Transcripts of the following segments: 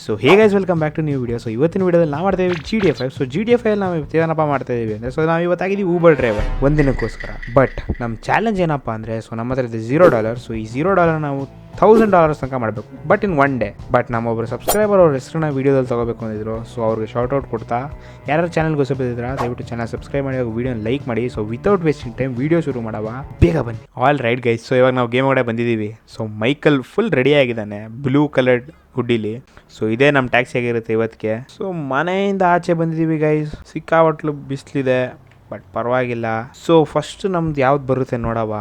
So hey guys welcome back to new video so ಇವತ್ತಿನ ವಿಡಿಯೋದಲ್ಲಿ ನಾವು ಮಾಡ್ತಾ G D F so G D F ನಾವು ಏನಪ್ಪ ಮಾಡ್ತಾ ಇದ್ದೀವಿ ಅಂದರೆ ಸೊ ನಾವು ಇವತ್ತಾಗಿದ್ದೀವಿ ಊಬರ್ ಡ್ರೈವರ್ ಒಂದಿನಕ್ಕೋಸ್ಕರ ಬಟ್ ನಮ್ಮ ಚಾಲೆಂಜ್ ಏನಪ್ಪ ಅಂದರೆ ಸೊ ನಮ್ಮ ಹತ್ರ ಇದೆ ಝೀರೋ ಡಾಲರ್ ಸೊ ಈ ಝೀರೋ ಡಾಲರ್ ನಾವು ಥೌಸಂಡ್ ಡಾಲರ್ಸ್ ತನಕ ಮಾಡಬೇಕು. But in one day but ನಮ್ಮೊಬ್ಬರು subscriber ಅವ್ರ ಹೆಸರನ್ನ ವೀಡಿಯೋದಲ್ಲಿ ತಗೋಬೇಕು ಅಂದಿದ್ರು. ಸೊ ಅವ್ರಿಗೆ ಶಾರ್ಟ್ ಔಟ್ ಕೊಡ್ತಾ. ಯಾರು ಚಾನಲ್ಗೆ ಹೊಸಬಿದ್ರ ದಯವಿಟ್ಟು ಚಾನಲ್ ಸಬ್ಸ್ಕ್ರೈಬ್ ಮಾಡಿ ವೀಡಿಯೋ ಲೈಕ್ ಮಾಡಿ. So without wasting time video ಶುರು ಮಾಡವ. ಬೇಗ ಬನ್ನಿ. ಆಲ್ ರೈಟ್ ಗೈಸ್ ಸೊ ಇವಾಗ ನಾವು ಗೇಮ್ ಒಳಗಡೆ ಬಂದಿದ್ದೀವಿ. ಸೊ ಮೈಕಲ್ ಫುಲ್ ರೆಡಿ ಆಗಿದ್ದಾನೆ. ಬ್ಲೂ ಕಲರ್ಡ್ ಹುಡ್ಡಿಲಿ ಸೊ ಇದೇ ನಮ್ಮ ಟ್ಯಾಕ್ಸಿ ಆಗಿರುತ್ತೆ ಇವತ್ತಿಗೆ. ಸೊ ಮನೆಯಿಂದ ಆಚೆ ಬಂದಿದ್ದೀವಿ ಗೈಸ್ ಸಿಕ್ಕಾಪಟ್ಲು ಬಿಸಿಲಿದೆ ಬಟ್ ಪರವಾಗಿಲ್ಲ. ಸೊ ಫಸ್ಟ್ ನಮ್ದು ಯಾವ್ದು ಬರುತ್ತೆ ನೋಡವ.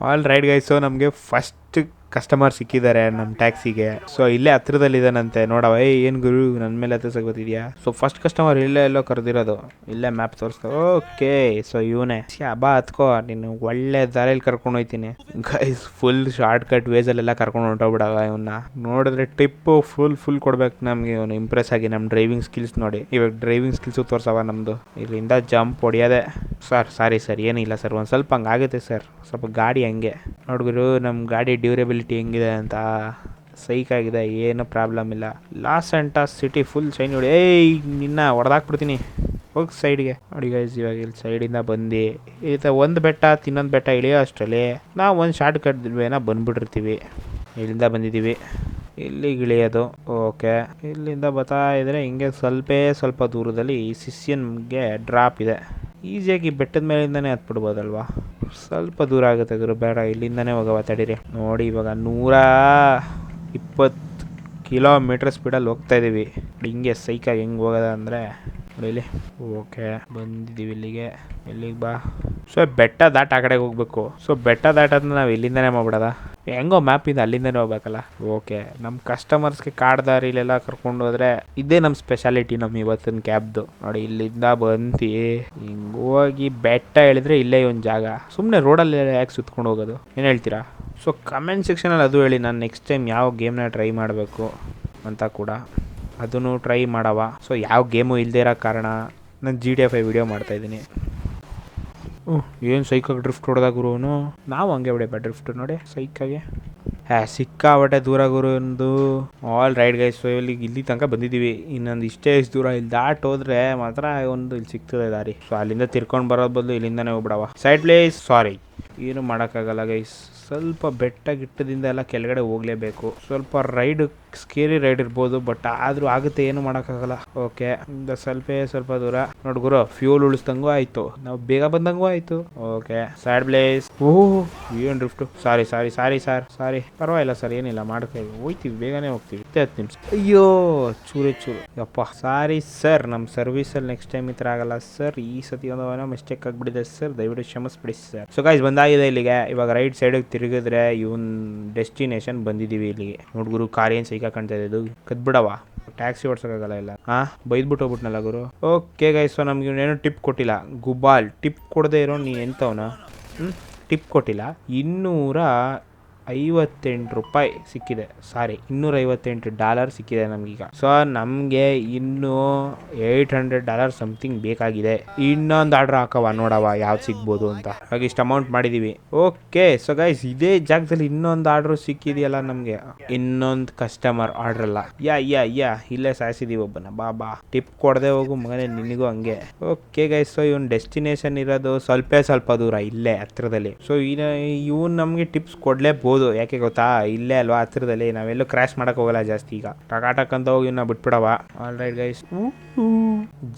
ಆಲ್ ರೈಟ್ ಗೈಸ್ ಸೊ ನಮಗೆ ಫಸ್ಟ್ ಕಸ್ಟಮರ್ ಸಿಕ್ಕಿದ್ದಾರೆ ನಮ್ಮ ಟ್ಯಾಕ್ಸಿಗೆ. ಸೊ ಇಲ್ಲೇ ಹತ್ರದಲ್ಲಿದ್ದಾನಂತೆ ನೋಡವ ಏ ಏನು ಗುರು ನನ್ನ ಮೇಲೆ ಹತ್ರ ಗೊತ್ತಿದ್ಯಾ ಸೊ ಫಸ್ಟ್ ಕಸ್ಟಮರ್ ಇಲ್ಲೇ ಎಲ್ಲೋ ಕರೆದಿರೋದು. ಇಲ್ಲೇ ಮ್ಯಾಪ್ ತೋರಿಸ್ತಾರೆ ಓಕೆ ಸೊ ಇವನೇ. ಬಾ, ಹತ್ಕೋ. ನೀನು ಒಳ್ಳೆ ದಾರಿಯಲ್ಲಿ ಕರ್ಕೊಂಡು ಹೋಯ್ತೀನಿ. ಗೈಸ್ ಫುಲ್ ಶಾರ್ಟ್ ಕಟ್ ವೇಸಲ್ಲೆಲ್ಲ ಕರ್ಕೊಂಡು ಹೊಂಟೋಗ್ಬಿಡವ ಇವನ್ನ ನೋಡಿದ್ರೆ ಟಿಪ್ಪು ಫುಲ್ ಫುಲ್ ಕೊಡ್ಬೇಕು ನಮಗೆ ಇವನು. ಇಂಪ್ರೆಸ್ ಆಗಿ ನಮ್ಮ ಡ್ರೈವಿಂಗ್ ಸ್ಕಿಲ್ಸ್ ನೋಡಿ. ಇವಾಗ ಡ್ರೈವಿಂಗ್ ಸ್ಕಿಲ್ಸು ತೋರ್ಸವ ನಮ್ಮದು ಇಲ್ಲಿಂದ ಜಂಪ್ ಹೊಡಿಯೋದೆ. ಸರ್ ಸಾರಿ ಸರ್ ಏನಿಲ್ಲ ಸರ್ ಒಂದು ಸ್ವಲ್ಪ ಹಂಗಾಗುತ್ತೆ ಸರ್ ಸ್ವಲ್ಪ ಗಾಡಿ ಹಂಗೆ. ನೋಡ್ಗುರು ನಮ್ಮ ಗಾಡಿ ಡ್ಯೂರೇಬಿಲಿಟಿ ಹೆಂಗಿದೆ ಅಂತ ಸೈಕ್ ಆಗಿದೆ, ಏನು ಪ್ರಾಬ್ಲಮ್ ಇಲ್ಲ. Los Santos city full shine ನೋಡಿ. ಏಯ್, ನಿನ್ನ ಹೊಡೆದಾಕ್ಬಿಡ್ತೀನಿ. ಹೋಗಿ ಸೈಡ್ಗೆ ನೋಡಿ ಗೈಸ್ ಇವಾಗ ಇಲ್ಲಿ ಸೈಡಿಂದ ಬಂದು ಈತ ಒಂದು ಬೆಟ್ಟ, ತಿನ್ನೊಂದು ಬೆಟ್ಟ ಇಳಿಯೋ ಅಷ್ಟರಲ್ಲಿ ನಾವು ಒಂದು ಶಾರ್ಟ್ ಕಟ್ ವೇನ ಬಂದ್ಬಿಟ್ಟಿರ್ತೀವಿ. ಇಲ್ಲಿಂದ ಬಂದಿದ್ದೀವಿ ಇಲ್ಲಿಗೆ ಇಳಿಯೋದು ಓಕೆ ಇಲ್ಲಿಂದ ಬರ್ತಾ ಇದ್ರೆ ಹಿಂಗೆ ಸ್ವಲ್ಪೇ ಸ್ವಲ್ಪ ದೂರದಲ್ಲಿ ಈ ಸಿಸ್ಯನ್ಗೆ ಡ್ರಾಪ್ ಇದೆ. ಈಸಿಯಾಗಿ ಬೆಟ್ಟದ ಮೇಲಿಂದನೇ ಹತ್ಬಿಡ್ಬೋದಲ್ವಾ? ಸ್ವಲ್ಪ ದೂರ ಆಗುತ್ತೆ ಗುರು, ಬೇಡ, ಇಲ್ಲಿಂದನೇ ಹೋಗವ ತಡೀರಿ. ನೋಡಿ, ಇವಾಗ ನೂರ ಇಪ್ಪತ್ತು ಕಿಲೋಮೀಟರ್ ಸ್ಪೀಡಲ್ಲಿ ಹೋಗ್ತಾ ಇದ್ದೀವಿ ಹಿಂಗೆ ಸೈಕಾಗಿ ಹೆಂಗೆ ಹೋಗೋದ ಅಂದರೆ ಇಲ್ಲಿ. ಓಕೆ ಬಂದಿದ್ದೀವಿ ಇಲ್ಲಿಗೆ. ಇಲ್ಲಿಗೆ ಬಾ? ಸೊ ಬೆಟ್ಟ ದಾಟ್ ಆ ಕಡೆಗೆ ಹೋಗ್ಬೇಕು. ಸೊ ಬೆಟ್ಟ ದಾಟೋದನ್ನ ನಾವು ಇಲ್ಲಿಂದನೇ ಮಾಡ್ಬಿಡೋದ? ಹೆಂಗೋ ಮ್ಯಾಪ್ ಇದೆ ಅಲ್ಲಿಂದನೇ ಹೋಗ್ಬೇಕಲ್ಲ? ಓಕೆ ನಮ್ಮ ಕಸ್ಟಮರ್ಸ್ಗೆ ಕಾಡ್ ದಾರಿಲೆಲ್ಲ ಕರ್ಕೊಂಡು ಹೋದ್ರೆ ಇದೇ ನಮ್ಮ ಸ್ಪೆಷಾಲಿಟಿ ನಮ್ಮ ಇವತ್ತಿನ ಕ್ಯಾಬ್ದು ನೋಡಿ, ಇಲ್ಲಿಂದ ಬಂತಿ ಹಿಂಗೆ ಹೋಗಿ ಬೆಟ್ಟ ಹೇಳಿದ್ರೆ ಇಲ್ಲೇ ಒಂದು ಜಾಗ. ಸುಮ್ಮನೆ ರೋಡಲ್ಲಿ ಯಾಕೆ ಸುತ್ಕೊಂಡು ಹೋಗೋದು? ಏನು ಹೇಳ್ತೀರಾ? ಸೊ ಕಮೆಂಟ್ ಸೆಕ್ಷನಲ್ಲಿ ಅದು ಹೇಳಿ, ನಾನು ನೆಕ್ಸ್ಟ್ ಟೈಮ್ ಯಾವ ಗೇಮ್ನ ಟ್ರೈ ಮಾಡಬೇಕು ಅಂತ ಕೂಡ. ಅದನ್ನು ಟ್ರೈ ಮಾಡವ. ಸೊ ಯಾವ ಗೇಮು ಇಲ್ಲದೇ ಇರೋ ಕಾರಣ ನಾನು G D F I video ಮಾಡ್ತಾಯಿದ್ದೀನಿ ಏನು ಸೈಕಾಗಿ ಡ್ರಿಫ್ಟ್ ಹೊಡೆದಾಗ ಗುರುವನು ನಾವು ಹಂಗೆ ಹೊಡೆಯಪ್ಪ ಡ್ರಿಫ್ಟ್ ನೋಡಿ ಸೈಕಾಗೆ ಹ್ಯಾ ಸಿಕ್ಕಾಬಟ್ಟೆ ದೂರ ಗುರು ಒಂದು ಆಲ್ ರೈಡ್ ಗೈಸ್ ಇಲ್ಲಿ ಇಲ್ಲಿ ತನಕ ಬಂದಿದ್ದೀವಿ. ಇನ್ನೊಂದು ಇಷ್ಟೇ ಇಷ್ಟು ದೂರ, ಇಲ್ಲಿ ದಾಟ್ ಹೋದ್ರೆ ಮಾತ್ರ ಒಂದು ಇಲ್ಲಿ ಸಿಗ್ತದೆ ದಾರಿ. ಸೊ ಅಲ್ಲಿಂದ ತಿರ್ಕೊಂಡು ಬರೋದ್ ಬದಲು ಇಲ್ಲಿಂದನೇ ಹೋಗ್ಬಿಡವ. ಸೈಡ್ ಪ್ಲೇಸ್ ಸಾರಿ ಏನು ಮಾಡೋಕ್ಕಾಗಲ್ಲ ಗೈಸ್ ಸ್ವಲ್ಪ ಬೆಟ್ಟ ಗಿಟ್ಟದಿಂದ ಎಲ್ಲ ಕೆಳಗಡೆ ಹೋಗಲೇಬೇಕು. ಸ್ವಲ್ಪ ರೈಡ್ ಸ್ಕೇರಿ ರೈಡ್ ಇರ್ಬೋದು ಬಟ್ ಆದ್ರೂ ಆಗುತ್ತೆ, ಏನು ಮಾಡೋಕ್ಕಾಗಲ್ಲ. ಓಕೆ ಸ್ವಲ್ಪ ಸ್ವಲ್ಪ ದೂರ. ನೋಡ್ ಗುರು ಫ್ಯೂಲ್ ಉಳಿಸ್ದಂಗೂ ಆಯಿತು. ನಾವು ಬೇಗ ಬಂದಂಗೂ ಆಯಿತು. ಓಕೆ ಸ್ಯಾಡ್ ಪ್ಲೇಸ್ ಓಹ್, ಏನು ಡ್ರಿಫ್ಟು ಸಾರಿ ಸಾರಿ ಸಾರಿ ಸಾರ್ ಸಾರಿ ಪರವಾಗಿಲ್ಲ ಸರ್ ಏನಿಲ್ಲ ಮಾಡ್ಕೊಳ್ಳಿ ಹೋಯ್ತೀವಿ, ಬೇಗನೆ ಹೋಗ್ತೀವಿ. ಹತ್ತು ನಿಮಿಷ. ಅಯ್ಯೋ, ಚೂರು ಚೂರು. ಯಪ್ಪ ಸಾರಿ ಸರ್ ನಮ್ಮ ಸರ್ವಿಸಲ್ಲಿ ನೆಕ್ಸ್ಟ್ ಟೈಮ್ ಈ ಥರ ಆಗಲ್ಲ ಸರ್ ಈ ಸತಿ ಒಂದು ಮಿಸ್ಟೇಕ್ ಆಗಿಬಿಟ್ಟಿದೆ ಸರ್ ದಯವಿಟ್ಟು ಕ್ಷಮಿಸ್ಬಿಡಿ ಸರ್ ಸೊ ಗಾಯ್ಸ್ ಬಂದಾಗಿದೆ ಇಲ್ಲಿಗೆ. ಇವಾಗ ರೈಟ್ ಸೈಡಿಗೆ ತಿರುಗಿದ್ರೆ ಇವನ್ ಡೆಸ್ಟಿನೇಷನ್ ಬಂದಿದ್ದೀವಿ ಇಲ್ಲಿಗೆ. ನೋಡ್ಗುರು ಕಾರ್ ಏನು ಸೈಕ ಕಾಣ್ತಾ ಇದ್ದು ಇದು ಕದ್ಬಿಡವ ಟ್ಯಾಕ್ಸಿ ಓಡ್ಸೋಕ್ಕಾಗಲ್ಲ ಇಲ್ಲ ಹಾಂ ಬೈದ್ಬಿಟ್ಟು ಹೋಗ್ಬಿಟ್ನಲ್ಲ ಗುರು. ಓಕೆ ಗೈಸ್ ಸೊ ನಮ್ಗೆ ಇವನೇನು ಟಿಪ್ ಕೊಟ್ಟಿಲ್ಲ. ಗುಬಾಲ್ ಟಿಪ್ ಕೊಡದೆ ಇರೋ ನೀ ಎಂತವನ? ಹ್ಞೂ ಟಿಪ್ ಕೊಟ್ಟಿಲ್ಲ. ಇನ್ನೂರ ಐವತ್ತೆಂಟು ರೂಪಾಯಿ ಸಿಕ್ಕಿದೆ. ಸಾರಿ ಇನ್ನೂರ ಐವತ್ತೆಂಟು ಡಾಲರ್ ಸಿಕ್ಕಿದೆ ನಮಗೀಗ. ಸೊ ನಮಗೆ ಇನ್ನು ಏಯ್ಟ್ ಹಂಡ್ರೆಡ್ ಡಾಲರ್ ಸಮಥಿಂಗ್ ಬೇಕಾಗಿದೆ. ಇನ್ನೊಂದು ಆರ್ಡ್ರ್ ಹಾಕವ ನೋಡವ ಯಾವ್ದು ಸಿಗ್ಬೋದು ಅಂತ. ಹಾಗೆ ಇಷ್ಟು ಅಮೌಂಟ್ ಮಾಡಿದ್ದೀವಿ ಓಕೆ ಸೊ ಗೈಸ್ ಇದೇ ಜಾಗದಲ್ಲಿ ಇನ್ನೊಂದು ಆರ್ಡ್ರು ಸಿಕ್ಕಿದೆಯಲ್ಲ ನಮಗೆ. ಇನ್ನೊಂದು ಕಸ್ಟಮರ್ ಆರ್ಡರ್ ಅಲ್ಲ. ಯಾ ಯಾ ಯಾ, ಇಲ್ಲೇ ಸಾಯಿಸಿದೀವಿ ಒಬ್ಬನ. ಬಾ ಬಾ. ಟಿಪ್ ಕೊಡದೆ ಹೋಗು ಮಗನೇ, ನಿನಗೂ ಹಂಗೆ. ಓಕೆ ಗೈಸ್ ಸೊ ಇವನ್ ಡೆಸ್ಟಿನೇಷನ್ ಇರೋದು ಸ್ವಲ್ಪ ಸ್ವಲ್ಪ ದೂರ, ಇಲ್ಲೇ ಹತ್ರದಲ್ಲಿ. ಸೊ ಇವನ್ ನಮಗೆ ಟಿಪ್ಸ್ ಕೊಡ್ಲೇಬಹುದು ಯಾಕೆ ಗೊತ್ತಾ? ಇಲ್ಲೇ ಅಲ್ವಾ? ಹತ್ತಿರದಲ್ಲಿ. ನಾವೆಲ್ಲೂ ಕ್ರಾಶ್ ಮಾಡಕ್ ಹೋಗಲ್ಲ ಜಾಸ್ತಿ ಈಗ. ಟಕಾಟಕ್ ಅಂತ ಹೋಗಿ ಇನ್ನ ಬಿಟ್ಬಿಡವ. ಆಲ್ ರೈಟ್ ಗೈಸ್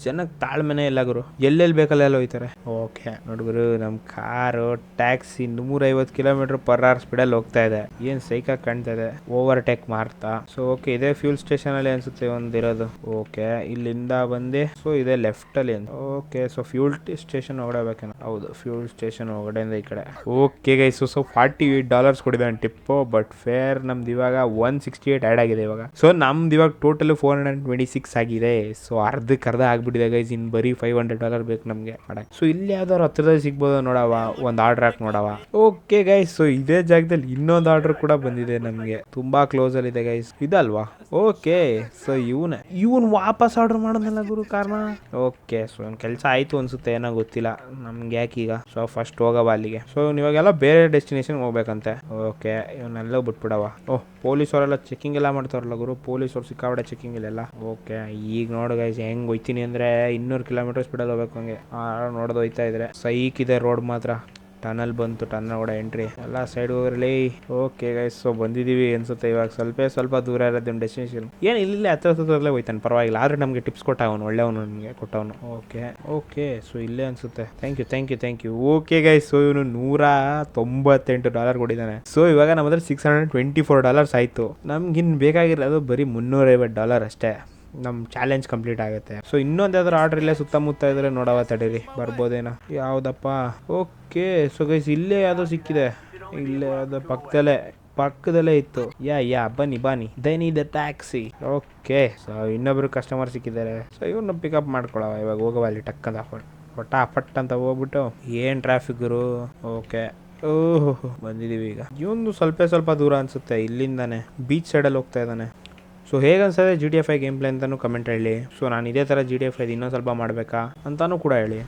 ಜನಕ್ಕೆ ತಾಳ್ಮೆನೆ ಇಲ್ಲ ಗುರು. ಎಲ್ಲೆಲ್ಲಿ ಬೇಕಲ್ಲೆಲ್ಲ ಹೋಯ್ತಾರೆ? ಓಕೆ ನೋಡ್ಗುರು ನಮ್ಮ ಕಾರು ಟ್ಯಾಕ್ಸಿ ನೂರೈವತ್ತು ಕಿಲೋಮೀಟರ್ ಪರ್ ಅವರ್ ಸ್ಪೀಡಲ್ಲಿ ಹೋಗ್ತಾ ಇದೆ. ಏನ್ ಸೈಕಾಗಿ ಕಾಣ್ತಾ ಇದೆ? ಓವರ್ ಟೇಕ್ ಮಾಡ್ತಾ. ಸೊ ಓಕೆ ಇದೇ ಫ್ಯೂಲ್ ಸ್ಟೇಷನ್ ಅಲ್ಲಿ ಅನ್ಸುತ್ತೆ ಒಂದಿರೋದು. ಓಕೆ ಇಲ್ಲಿಂದ ಬಂದೆ. ಸೊ ಇದೆ ಲೆಫ್ಟ್ ಅಲ್ಲಿ ಓಕೆ ಸೊ ಫ್ಯೂಲ್ ಸ್ಟೇಷನ್ ಹೊಡಬೇಕೇನೋ ಹೌದು ಫ್ಯೂಲ್ ಸ್ಟೇಷನ್ ಹೊಗಡೆಯಿಂದ ಈ ಕಡೆ. Okay guys so forty eight dollars ಕೊಡಿದ್ದಾನೆ tip but fare ನಮ್ದು ಇವಾಗ ಒನ್ ಸಿಕ್ಸ್ಟಿ ಏಟ್ ಆ್ಯಡ್ ಆಗಿದೆ ಇವಾಗ. ಸೊ ನಮ್ದು ಇವಾಗ total four hundred twenty six ಆಗಿದೆ. ಸೊ ಅರ್ಧಕ್ಕೆ ಅರ್ಧ ಆಗಿಬಿಟ್ಟಿದೆ ಗೈಸ್ ಇನ್ ಬರೀ ಫೈವ್ ಹಂಡ್ರೆಡ್ ಡಾಲರ್ ಬೇಕು ನಮಗೆ. ಮಾಡಕ್ಕೆ ಸೊ ಇಲ್ಲಿ ಯಾವ್ದಾರು ಹತ್ರದಲ್ಲಿ ಸಿಗ್ಬೋದು ನೋಡವ ಒಂದು ಆರ್ಡರ್ ಹಾಕಿ ನೋಡವ ಓಕೆ ಗೈಸ್ ಸೊ ಇದೇ ಜಾಗದಲ್ಲಿ ಇನ್ನೊಂದು ಆರ್ಡರ್ ಕೂಡ ಬಂದಿದೆ ನಮಗೆ. ತುಂಬಾ ಕ್ಲೋಸ್ ಇದೆ ಗೈಸ್ ಇದಲ್ವಾ? ಓಕೆ ಸೊ ಇವನ. ಇವನ್ ವಾಪಸ್ ಆರ್ಡರ್ ಮಾಡೋದಲ್ಲ ಗುರು, ಕಾರಣ? ಓಕೆ ಸೊ ಕೆಲಸ ಆಯ್ತು ಅನ್ಸುತ್ತೆ, ಏನೋ ಗೊತ್ತಿಲ್ಲ. ನಮ್ಗೆ ಯಾಕೆ ಈಗ? ಸೊ ಫಸ್ಟ್ ಹೋಗವ ಅಲ್ಲಿಗೆ. ಸೊ ಇವಾಗೆಲ್ಲ ಬೇರೆ ಡೆಸ್ಟಿನೇಷನ್ ಹೋಗ್ಬೇಕಂತೆ. ಓಕೆ ಇವನ್ನೆಲ್ಲ ಬಿಟ್ಬಿಡವ ಓಹ್ ಪೊಲೀಸವರೆಲ್ಲ ಚೆಕಿಂಗ್ ಎಲ್ಲ ಮಾಡ್ತಾರಲ್ಲ ಗುರು, ಪೊಲೀಸವ್ರು ಸಿಕ್ಕಾಬಡೆ ಚೆಕಿಂಗ್ ಇಲ್ಲೆಲ್ಲ ಓಕೆ, ಈಗ ನೋಡು ಗೈಸ್ ಹೆಂಗ್ ಹೋಯ್ತೀನಿ ಅಂದ್ರೆ ಇನ್ನೂರು ಕಿಲೋಮೀಟರ್ ಸ್ಪೀಡಲ್ಲಿ ಹೋಗ್ಬೇಕು ಹಂಗೆ. ನೋಡೋದು ಹೋಯ್ತಾ ಇದ್ರೆ. ಸೈಕ್ ಇದೆ ರೋಡ್ ಮಾತ್ರ. ಟನಲ್ ಬಂತು ಟನಲ್ ಕೂಡ ಎಂಟ್ರಿ ಎಲ್ಲ ಸೈಡ್ ಹೋಗ್ರಲಿ ಓಕೆ ಗೈಸ್ ಸೊ ಬಂದಿದ್ದೀವಿ ಅನ್ಸುತ್ತೆ ಇವಾಗ. ಸ್ವಲ್ಪ ಸ್ವಲ್ಪ ದೂರ ಇರೋದು ಡೆಸ್ಟಿನೇಷನ್ ಏನು ಇಲ್ಲಿ ಹತ್ರ ಹತ್ರದಲ್ಲೇ ಹೋಯ್ತಾನೆ, ಪರವಾಗಿಲ್ಲ. ಆದ್ರೆ ನಮಗೆ ಟಿಪ್ಸ್ ಕೊಟ್ಟ ಅವನು, ಒಳ್ಳೆಯವನು ನಮಗೆ, ಕೊಟ್ಟವನು. ಓಕೆ ಓಕೆ ಸೊ ಇಲ್ಲೇ ಅನ್ಸುತ್ತೆ. Thank you thank you thank you okay guys so ಇವನು ನೂರ ತೊಂಬತ್ತೆಂಟು ಡಾಲರ್ ಕೊಟ್ಟಿದ್ದಾನೆ. ಸೊ ಇವಾಗ ನಮ್ಮ ಹತ್ರ six hundred twenty four dollars ಆಯಿತು. ನಮ್ಗಿನ್ ಬೇಕಾಗಿರೋದು ಬರೀ ಮುನ್ನೂರೈವತ್ತು ಡಾಲರ್ ಅಷ್ಟೇ. ನಮ್ಮ ಚಾಲೆಂಜ್ ಕಂಪ್ಲೀಟ್ ಆಗುತ್ತೆ. ಸೊ ಇನ್ನೊಂದು ಯಾವ್ದಾದ್ರು ಆರ್ಡರ್ ಇಲ್ಲೇ ಸುತ್ತಮುತ್ತ ಇದ್ರೆ ನೋಡವ ತಡೀರಿ. ಬರ್ಬೋದೇನೋ. ಯಾವುದಪ್ಪ? ಓಕೆ ಸೊ ಗೈಸ್ ಇಲ್ಲೇ ಯಾವುದೋ ಸಿಕ್ಕಿದೆ. ಇಲ್ಲೇ ಯಾವುದೋ ಪಕ್ಕದಲ್ಲೇ ಪಕ್ಕದಲ್ಲೇ ಇತ್ತು. ಯಾ ಯಾ ಬನ್ನಿ ಬನ್ನಿ. ದೈನಿ ದ ಟ್ಯಾಕ್ಸಿ ಓಕೆ ಸೊ ಇನ್ನೊಬ್ರು ಕಸ್ಟಮರ್ ಸಿಕ್ಕಿದ್ದಾರೆ. ಸೊ ಇವ್ರನ್ನ ಪಿಕಪ್ ಮಾಡ್ಕೊಳವ. ಇವಾಗ ಹೋಗವ ಅಲ್ಲಿ ಟಕ್ ಅಂತ ಪಟ್ ಅಂತ ಹೋಗ್ಬಿಟ್ಟು. ಏನ್ ಟ್ರಾಫಿಕ್ ಗುರು? ಓಕೆ ಓಹ್, ಬಂದಿದೀವಿ ಈಗ. ಇವನು ಸ್ವಲ್ಪ ಸ್ವಲ್ಪ ದೂರ ಅನ್ಸುತ್ತೆ ಇಲ್ಲಿಂದಾನೆ. ಬೀಚ್ ಸೈಡಲ್ಲಿ ಹೋಗ್ತಾ ಇದ್ದಾನೆ. ಸೊ ಹೇಗೆ ಅನ್ಸತ್ತೆ G D F I game play ಅಂತಲೂ ಕಮೆಂಟ್ ಹೇಳಿ. ಸೊ ನಾನು ಇದೇ ಥರ ಜಿ ಡಿ ಎಫ್ ಐದು ಇನ್ನೊಂದು ಸ್ವಲ್ಪ ಮಾಡಬೇಕಾ ಅಂತಲೂ ಕೂಡ ಹೇಳಿ.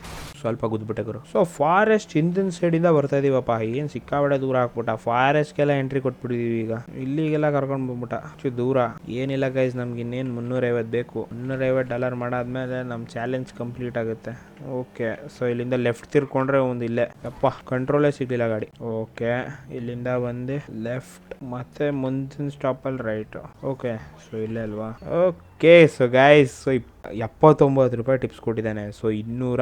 ಸ್ವಲ್ಪ ಗುದ್ಬಿಟ್ಟೆ ಸೊ ಫಾರೆಸ್ಟ್ ಹಿಂದಿನ ಸೈಡಿಂದ ಬರ್ತಾ ಇದೀವಪ್ಪ. ಏನು ಸಿಕ್ಕಾಬಡೆ ದೂರ ಹಾಕ್ಬಿಟ್ಟ ಫಾರೆಸ್ಟ್ಗೆಲ್ಲ ಎಂಟ್ರಿ ಕೊಟ್ಬಿಟ್ಟಿದೀವಿ ಈಗ. ಇಲ್ಲಿಗೆಲ್ಲ ಕರ್ಕೊಂಡು ಬಂದ್ಬಿಟ್ಟ. ಚು ದೂರ. ಏನಿಲ್ಲ ಗೈಸ್ ನಮ್ಗೆ ಇನ್ನೇನು ಮುನ್ನೂರೈವತ್ತು ಬೇಕು. ಮುನ್ನೂರೈವತ್ತು ಡಾಲರ್ ಮಾಡಾದ್ಮೇಲೆ ನಮ್ಮ ಚಾಲೆಂಜ್ ಕಂಪ್ಲೀಟ್ ಆಗುತ್ತೆ. ಓಕೆ ಸೊ ಇಲ್ಲಿಂದ ಲೆಫ್ಟ್ ತಿರ್ಕೊಂಡ್ರೆ ಒಂದು ಇಲ್ಲೇ. ಅಪ್ಪ ಕಂಟ್ರೋಲೇ ಸಿಗ್ಲಿಲ್ಲ ಗಾಡಿ. ಓಕೆ ಇಲ್ಲಿಂದ ಬಂದು ಲೆಫ್ಟ್ ಮತ್ತೆ ಮುಂದಿನ ಸ್ಟಾಪಲ್ಲಿ ರೈಟ್ ಓಕೆ ಸೊ ಇಲ್ಲೇ ಅಲ್ವಾ? ಓಕೆ ಸೊ ಗಾಯ್ಸ್ ಸೊ ಎಪ್ಪತ್ತೊಂಬತ್ತು ರೂಪಾಯಿ ಟಿಪ್ಸ್ ಕೊಟ್ಟಿದ್ದಾನೆ. ಸೊ ಇನ್ನೂರ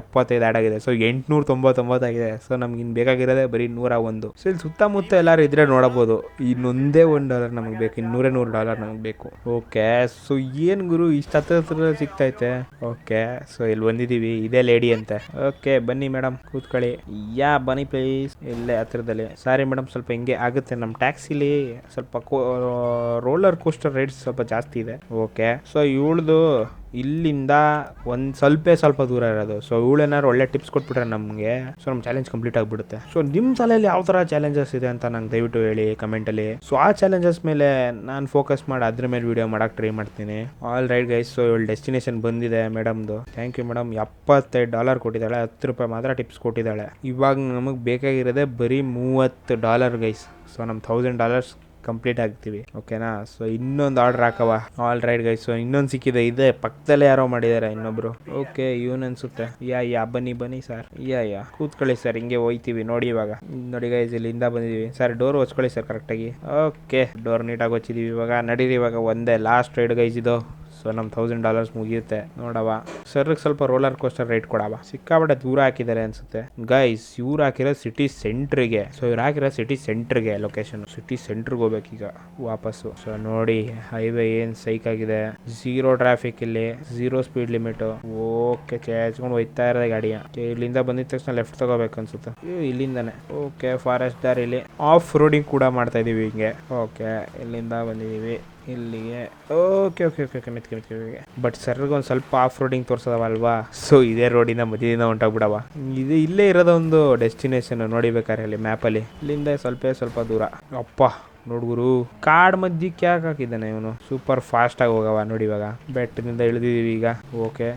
ಎಪ್ಪತ್ತೈದು ಆ್ಯಡ್ ಆಗಿದೆ. ಸೊ ಎಂಟುನೂರ ತೊಂಬತ್ತೊಂಬತ್ತಾಗಿದೆ ಸೊ ನಮ್ಗೆ ಇನ್ನು ಬೇಕಾಗಿರೋದೇ ಬರೀ ನೂರ ಒಂದು. ಸೊ ಇಲ್ಲಿ ಸುತ್ತಮುತ್ತ ಎಲ್ಲರೂ ಇದ್ರೆ ನೋಡಬಹುದು ಇನ್ನೊಂದೇ ಒಂದು ಡಾಲರ್ ನಮಗೆ ಬೇಕು. ಇನ್ನೂರೇ ನೂರು ಡಾಲರ್ ನಮಗೆ ಬೇಕು. ಓಕೆ ಸೊ ಏನು ಗುರು, ಇಷ್ಟು ಹತ್ರ ಸಿಗ್ತೈತೆ? ಓಕೆ ಸೊ ಇಲ್ಲಿ ಬಂದಿದ್ದೀವಿ. ಇದೇ ಲೇಡಿ ಅಂತೆ. ಓಕೆ, ಬನ್ನಿ ಮೇಡಮ್ ಕೂತ್ಕೊಳ್ಳಿ. ಯಾ, ಬನ್ನಿ ಪ್ಲೀಸ್ ಇಲ್ಲೇ ಹತ್ರದಲ್ಲಿ. ಸಾರಿ ಮೇಡಮ್ ಸ್ವಲ್ಪ ಹಿಂಗೆ ಆಗುತ್ತೆ. ನಮ್ಮ ಟ್ಯಾಕ್ಸಿಲಿ ಸ್ವಲ್ಪ ರೋಲರ್ ಕೋಸ್ಟರ್ ರೇಟ್ ಸ್ವಲ್ಪ ಜಾಸ್ತಿ ಇದೆ. ಓಕೆ ಸೊ ಇವಳ್ದು ಇಲ್ಲಿಂದ ಒಂದು ಸ್ವಲ್ಪ ಸ್ವಲ್ಪ ದೂರ ಇರೋದು. ಸೊ ಇವಳೇನಾದ್ರು ಒಳ್ಳೆ ಟಿಪ್ಸ್ ಕೊಟ್ಬಿಟ್ರೆ ನಮಗೆ. ಸೊ ನಮ್ಮ ಚಾಲೆಂಜ್ ಕಂಪ್ಲೀಟ್ ಆಗಿಬಿಡುತ್ತೆ. ಸೊ ನಿಮ್ಮ ತಲೆಯಲ್ಲಿ ಯಾವ ಥರ ಚಾಲೆಂಜಸ್ ಇದೆ ಅಂತ ನಂಗೆ ದಯವಿಟ್ಟು ಹೇಳಿ ಕಮೆಂಟಲ್ಲಿ ಸೊ ಆ ಚಾಲೆಂಜಸ್ ಮೇಲೆ ನಾನು ಫೋಕಸ್ ಮಾಡಿ, ಅದ್ರ ಮೇಲೆ ವಿಡಿಯೋ ಮಾಡೋಕೆ ಟ್ರೈ ಮಾಡ್ತೀನಿ. ಆಲ್ ರೈಟ್ ಗೈಸ್ ಸೊ ಇವಳು ಡೆಸ್ಟಿನೇಷನ್ ಬಂದಿದೆ ಮೇಡಮ್ದು. ಥ್ಯಾಂಕ್ ಯು ಮೇಡಮ್ ಎಪ್ಪತ್ತೈದು ಡಾಲರ್ ಕೊಟ್ಟಿದ್ದಾಳೆ. ಹತ್ತು ರೂಪಾಯಿ ಮಾತ್ರ ಟಿಪ್ಸ್ ಕೊಟ್ಟಿದ್ದಾಳೆ. ಇವಾಗ ನಮಗೆ ಬೇಕಾಗಿರೋದೇ ಬರೀ ಮೂವತ್ತು ಡಾಲರ್ ಗೈಸ್ ಸೊ ನಮ್ಮ ಥೌಸಂಡ್ ಡಾಲರ್ಸ್ ಕಂಪ್ಲೀಟ್ ಆಗ್ತೀವಿ ಓಕೆನಾ ಸೊ ಇನ್ನೊಂದು ಆರ್ಡರ್ ಹಾಕವ ಆಲ್ ರೈಟ್ ಗೈಸ್ ಸೊ ಇನ್ನೊಂದು ಸಿಕ್ಕಿದೆ. ಇದೆ. ಪಕ್ಕದಲ್ಲೇ ಯಾರೋ ಮಾಡಿದ್ದಾರೆ ಇನ್ನೊಬ್ರು. ಓಕೆ ಇವನ್ ಅನ್ಸುತ್ತೆ. ಯಾ ಯಾ, ಬನ್ನಿ ಬನ್ನಿ ಸರ್ ಯಾ ಯಾ. ಕೂತ್ಕೊಳ್ಳಿ ಸರ್ ಹಿಂಗೆ ಹೋಯ್ತೀವಿ ನೋಡಿ ಇವಾಗ. ನೋಡಿ ಗೈಸ್ ಇಲ್ಲಿಂದ ಬಂದಿದೀವಿ. ಸರ್ ಡೋರ್ ಹೊಚ್ಕೊಳ್ಳಿ ಸರ್ ಕರೆಕ್ಟಾಗಿ ಓಕೆ ಡೋರ್ ನೀಟಾಗಿ ಹೊಚ್ಚಿದೀವಿ ಇವಾಗ. ನಡೀರಿ ಇವಾಗ. ಒಂದೇ ಲಾಸ್ಟ್ ರೈಡ್ ಗೈಸ್ ಇದು. ಸೊ ನಮ್ಮ ಥೌಸಂಡ್ ಡಾಲರ್ಸ್ ಮುಗಿಯುತ್ತೆ ನೋಡವ ಸರ್ಗೆ ಸ್ವಲ್ಪ ರೋಲರ್ ಕೋಸ್ಟರ್ ರೇಟ್ ಕೊಡವ ಸಿಕ್ಕಾಬಟ್ಟೆ ದೂರ ಹಾಕಿದ್ದಾರೆ ಅನ್ಸುತ್ತೆ. ಗೈಸ್ ಇವ್ರು ಹಾಕಿರೋ ಸಿಟಿ ಸೆಂಟ್ರಿಗೆ ಸೊ ಇವ್ರು ಹಾಕಿರೋ ಸಿಟಿ ಸೆಂಟ್ರಿಗೆ ಲೊಕೇಶನ್ ಸಿಟಿ ಸೆಂಟ್ರಿಗೆ ಈಗ, ವಾಪಸ್ಸು. ಸೊ ನೋಡಿ ಹೈವೇ ಏನು ಸೈಕ್ ಆಗಿದೆ. ಝೀರೋ ಟ್ರಾಫಿಕ್ ಇಲ್ಲಿ ಝೀರೋ ಸ್ಪೀಡ್ ಲಿಮಿಟ್ ಓಕೆ ಚೇಚ್ಕೊಂಡು ಹೋಯ್ತಾ ಇರೋದೇ ಗಾಡಿಯ ಇಲ್ಲಿಂದ ಬಂದಿದ ತಕ್ಷಣ ಲೆಫ್ಟ್ ತಗೋಬೇಕು ಅನ್ಸುತ್ತೆ. ಇಲ್ಲಿಂದಾನೆ. ಓಕೆ ಫಾರೆಸ್ಟ್ ದಾರಿಲಿ. ಆಫ್ ರೋಡಿಂಗ್ ಕೂಡ ಮಾಡ್ತಾ ಇದೀವಿ ಹಿಂಗೆ. ಓಕೆ ಇಲ್ಲಿಂದ ಬಂದಿದೀವಿ. ಇಲ್ಲಿಗೆ. ಓಕೆ ಓಕೆ ಓಕೆ ಓಕೆ ಮೆತ್ಕೆ ಮೆತ್ಕೆ ಬಟ್ ಸರ್ಗೆ ಒಂದು ಸ್ವಲ್ಪ ಆಫ್ ರೋಡಿಂಗ್ ತೋರ್ಸದವಲ್ವಾ? ಸೊ ಇದೇ ರೋಡಿಂದ ಮಧ್ಯದಿಂದ ಹೊಂಟೋಗ್ಬಿಡವ ಇದು ಇಲ್ಲೇ ಇರೋದೊಂದು ಡೆಸ್ಟಿನೇಷನ್ ನೋಡಿಬೇಕಾರೆ ಅಲ್ಲಿ ಮ್ಯಾಪಲ್ಲಿ ಇಲ್ಲಿಂದ ಸ್ವಲ್ಪ ಸ್ವಲ್ಪ ದೂರ. ಅಪ್ಪ ನೋಡ್ಗುರು ಕಾಡ್ ಮಧ್ಯಕ್ಕೆ ಯಾಕೆ ಹಾಕಿದ್ದಾನೆ ಇವನು. ಸೂಪರ್ ಫಾಸ್ಟ್ ಆಗಿ ಹೋಗವ ನೋಡಿ ಇವಾಗ. ಬೆಟ್ಟದಿಂದ ಇಳಿದಿದ್ದೀವಿ ಈಗ. ಓಕೆ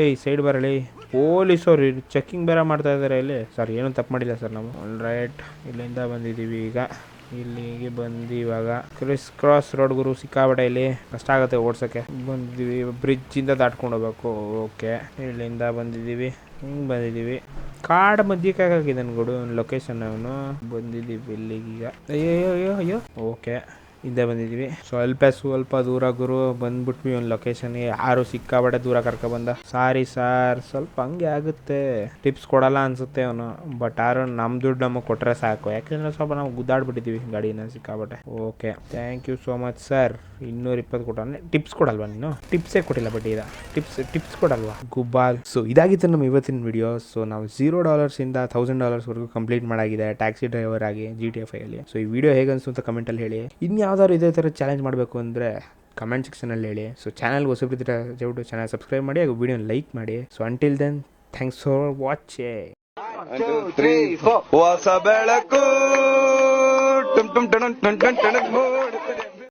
ಏಯ್ ಸೈಡ್ ಬರಲಿ. ಪೊಲೀಸವ್ರು ಚೆಕಿಂಗ್ ಬೇರೆ ಮಾಡ್ತಾ ಇದ್ದಾರೆ ಇಲ್ಲಿ. ಸರ್ ಏನೂ ತಪ್ಪು ಮಾಡಿಲ್ಲ ಸರ್ ನಾವು. ಆಲ್ ರೈಟ್ ಇಲ್ಲಿಂದ ಬಂದಿದ್ದೀವಿ ಈಗ. ಇಲ್ಲಿಗೆ ಬಂದು ಇವಾಗ ಕ್ರಿಸ್ ಕ್ರಾಸ್ ರೋಡ್ ಗುರು ಸಿಕ್ಕಾಬಟ್ಟೆ ಇಲ್ಲಿ ಕಷ್ಟ ಆಗುತ್ತೆ ಬಂದಿದೀವಿ ಬ್ರಿಡ್ಜ್ ಇಂದ ದಾಟ್ಕೊಂಡು ಹೋಗ್ಬೇಕು. ಓಕೆ ಇಲ್ಲಿಂದ ಬಂದಿದ್ದೀವಿ, ಹಿಂಗ್ ಬಂದಿದ್ದೀವಿ. ಕಾಡ್ ಮಧ್ಯಕ್ಕೆ ಹಾಕಿದ್ದಾನೆ ಗುಡು ಲೊಕೇಶನ್ ಅವನು. ಬಂದಿದ್ದೀವಿ ಇಲ್ಲಿಗೀಗ. ಅಯ್ಯೋ ಅಯ್ಯೋ. ಅಯ್ಯೋ ಓಕೆ ಹಿಂದೆ ಬಂದಿದ್ದೀವಿ. ಸ್ವಲ್ಪ ಸ್ವಲ್ಪ ದೂರ ಗುರು ಬಂದ್ಬಿಟ್ವಿ ಒಂದು ಲೊಕೇಶನ್ಗೆ ಯಾರು ಸಿಕ್ಕಾಬಟ್ಟೆ ದೂರ ಕರ್ಕೊಬಂದ ಸಾರಿ ಸಾರ್ ಸ್ವಲ್ಪ ಹಂಗೆ ಆಗುತ್ತೆ. ಟಿಪ್ಸ್ ಕೊಡಲ್ಲ ಅನ್ಸುತ್ತೆ ಅವನು. ಬಟ್ ಯಾರು ನಮ್ಮ ದುಡ್ಡು ನಮಗೆ ಕೊಟ್ಟರೆ ಸಾಕು. ಯಾಕೆಂದ್ರೆ ಸ್ವಲ್ಪ ನಾವು ಗುದ್ದಾಡ್ಬಿಟ್ಟಿದ್ದೀವಿ ಗಾಡಿನ ಸಿಕ್ಕಾಬಟ್ಟೆ okay thank you so much sir ಇನ್ನೂರ ಇಪ್ಪತ್ತು ಕೊಟ್ಟಾನೆ ಟಿಪ್ಸ್ ಕೊಡಲ್ವಾ ನೀನು? ಟಿಪ್ಸೇ ಕೊಟ್ಟಿಲ್ಲ ಬಟ್ ಈಗ. ಟಿಪ್ಸ್ ಟಿಪ್ಸ್ ಕೊಡಲ್ವಾ? ಗುಬ್ಬಾಲ್. ಸೊ ಇದಾಗಿತ್ತು ನಮ್ಮ ಇವತ್ತಿನ ವಿಡಿಯೋ ಸೊ ನಾವು ಝೀರೋ ಡಾಲರ್ಸಿಂದ ತೌಸಂಡ್ ಡಾಲರ್ಸ್ವರೆಗೂ ಕಂಪ್ಲೀಟ್ ಮಾಡಾಗಿದೆ ಟ್ಯಾಕ್ಸಿ ಡ್ರೈವರ್ ಆಗಿ ಜಿ ಟಿ ಎಫ್ ಐಲಿ ಸೊ ಈ ವಿಡಿಯೋ ಹೇಗೆ ಅನಿಸ್ತು ಕಮೆಂಟಲ್ಲಿ ಹೇಳಿ. ಇನ್ಯಾವ್ದಾದ್ರು ಇದೇ ಥರ ಚಾಲೆಂಜ್ ಮಾಡಬೇಕು ಅಂದರೆ ಕಮೆಂಟ್ ಸೆಕ್ಷನಲ್ಲಿ ಹೇಳಿ. ಸೊ ಚಾನಲ್ ಹೊಸಬಿದ್ರೆ ದಯವಿಟ್ಟು ಚಾನಲ್ ಸಬ್ಸ್ಕ್ರೈಬ್ ಮಾಡಿ ಹಾಗೂ ವಿಡಿಯೋನ ಲೈಕ್ ಮಾಡಿ. So until then thanks for watch. ಹೊಸ ಬೆಳಕು. ಟುಮ್ ಟುಮ್ ಟಣ್.